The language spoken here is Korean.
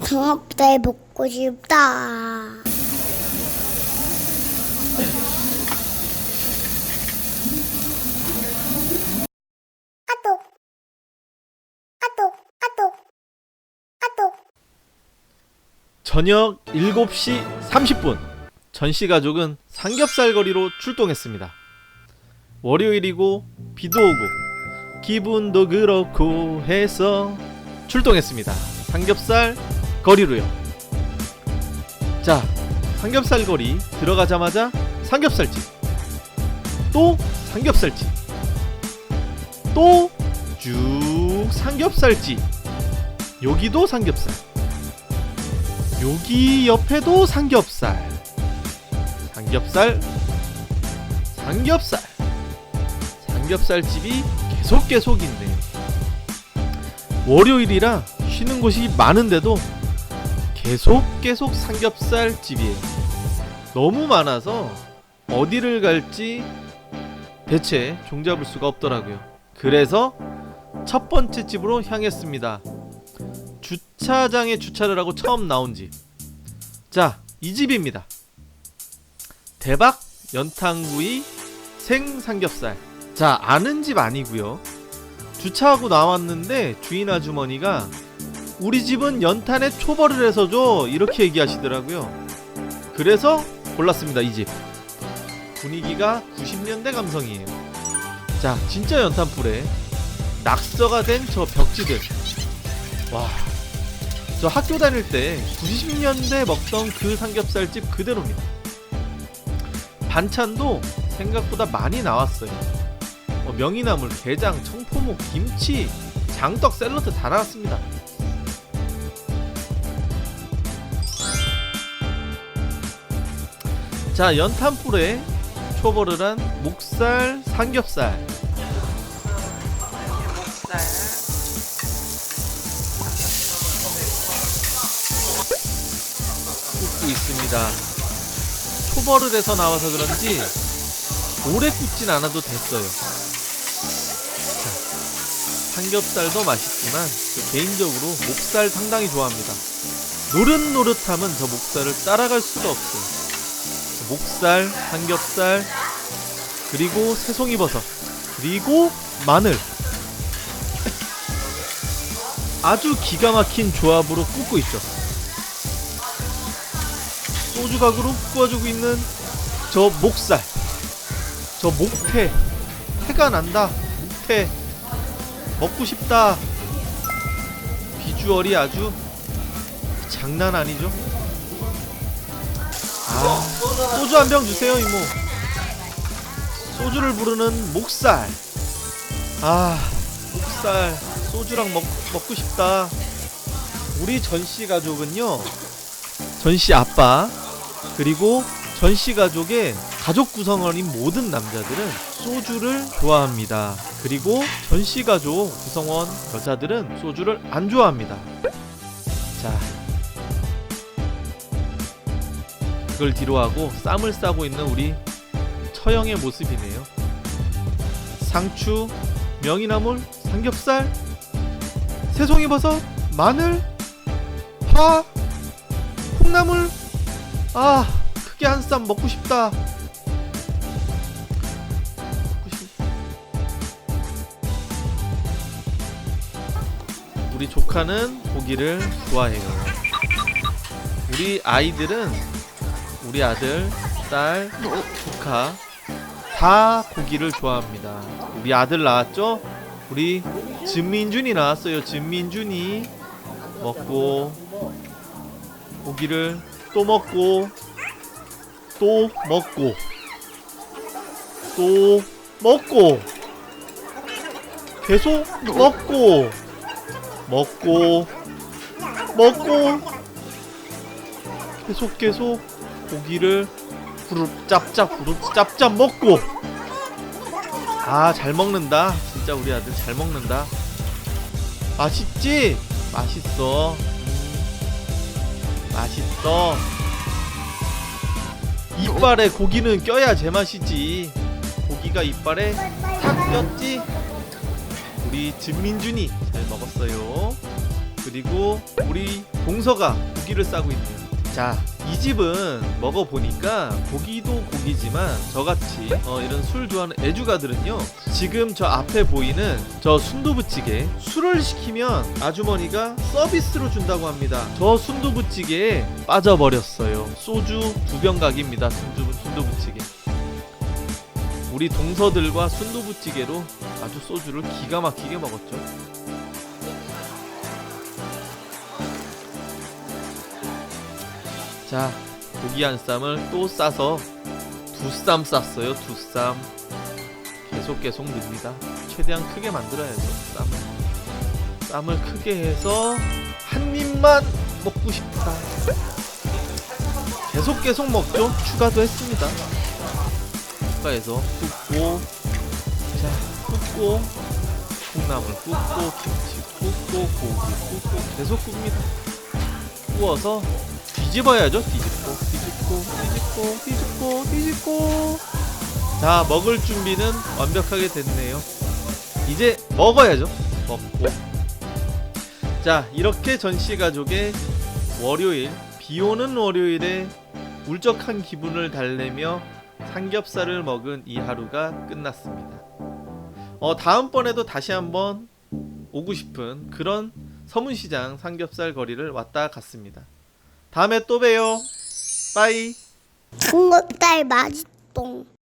삼겹살 먹고 싶다. 저녁 7시 30분 전씨 가족은 삼겹살 거리로 출동했습니다. 월요일이고 비도 오고 기분도 그렇고 해서 출동했습니다. 삼겹살 거리로요. 자, 삼겹살 거리 들어가자마자 삼겹살집. 또 삼겹살집. 또 쭉 삼겹살집. 여기도 삼겹살. 여기 옆에도 삼겹살 삼겹살 삼겹살 삼겹살집이 계속 계속 있네 월요일이라 쉬는 곳이 많은데도 계속 계속 삼겹살 집이에요 너무 많아서 어디를 갈지 대체 종잡을 수가 없더라고요 그래서 첫 번째 집으로 향했습니다 주차장에 주차를 하고 처음 나온 집. 자, 이 집입니다. 대박 연탄구이 생삼겹살. 자, 아는 집 아니고요. 주차하고 나왔는데 주인 아주머니가 우리 집은 연탄에 초벌을 해서 줘 이렇게 얘기하시더라고요. 그래서 골랐습니다 이 집. 분위기가 90년대 감성이에요. 자, 진짜 연탄불에 낙서가 된 저 벽지들. 와, 저 학교 다닐 때 90년대 먹던 그 삼겹살집 그대로입니다. 반찬도 생각보다 많이 나왔어요. 뭐 명이나물, 게장, 청포묵, 김치, 장떡, 샐러드 다 나왔습니다. 자, 연탄불에 초벌을 한 목살, 삼겹살. 굽고 있습니다. 초벌을 해서 나와서 그런지 오래 굽진 않아도 됐어요. 자, 삼겹살도 맛있지만 저 개인적으로 목살 상당히 좋아합니다. 노릇노릇하면 저 목살을 따라갈 수가 없어요. 목살, 삼겹살, 그리고 새송이버섯, 그리고 마늘. 아주 기가 막힌 조합으로 굽고 있죠. 소주각으로 구워주고 있는 저 목살 저 목태. 태가 난다. 목태. 먹고 싶다. 비주얼이 아주 장난 아니죠? 아 소주 한 병 주세요 이모 소주를 부르는 목살 아 목살 소주랑 먹, 먹고 싶다 우리 전씨 가족은요 전씨 아빠 그리고 전씨 가족의 가족 구성원인 모든 남자들은 소주를 좋아합니다. 그리고 전씨 가족 구성원 여자들은 소주를 안 좋아합니다. 자, 그걸 뒤로하고 쌈을 싸고 있는 우리 처형의 모습이네요. 상추, 명이나물, 삼겹살, 새송이버섯, 마늘, 파, 콩나물, 아 크게 한 쌈 먹고 싶다. 우리 조카는 고기를 좋아해요. 우리 아이들은 우리 아들, 딸, 조카 다 고기를 좋아합니다. 우리 아들 나왔죠? 우리 진민준이 나왔어요. 진민준이 먹고 고기를 또 먹고 또 먹고 또 먹고 계속 먹고 먹고 먹고 계속 계속 고기를 후루룩 짭짭 후루룩 짭짭 먹고. 아 잘 먹는다. 진짜 우리 아들 잘 먹는다. 맛있지? 맛있어. 음, 맛있어. 이빨에 고기는 껴야 제맛이지. 고기가 이빨에 탁 꼈지? 우리 진민준이 잘 먹었어요. 그리고 우리 동서가 고기를 싸고 있네요. 자, 이 집은 먹어보니까 고기도 고기지만 저같이 어, 이런 술 좋아하는 애주가들은요 지금 저 앞에 보이는 저 순두부찌개 술을 시키면 아주머니가 서비스로 준다고 합니다. 저 순두부찌개에 빠져버렸어요. 소주 두 병 각입니다 순두부, 순두부찌개. 우리 동서들과 순두부찌개로 아주 소주를 기가 막히게 먹었죠 자 고기 한 쌈을 또 싸서 두 쌈 쌌어요 두 쌈. 계속 계속 넣습니다. 최대한 크게 만들어야죠 쌈을 쌈을 크게 해서 한 입만 먹고 싶다. 계속 계속 먹죠. 추가도 했습니다. 추가해서 굽고 자 굽고 콩나물 굽고 김치 굽고 고기 굽고 계속 굽니다. 구워서 뒤집어야죠. 뒤집고, 뒤집고, 뒤집고, 뒤집고, 뒤집고. 자, 먹을 준비는 완벽하게 됐네요. 이제 먹어야죠. 먹고. 자, 이렇게 전시 가족의 월요일, 비 오는 월요일에 울적한 기분을 달래며 삼겹살을 먹은 이 하루가 끝났습니다. 어, 다음번에도 다시 한번 오고 싶은 그런 서문시장 삼겹살 거리를 왔다 갔습니다. 다음에 또 봬요. 빠이. 삼겹살 맛있동.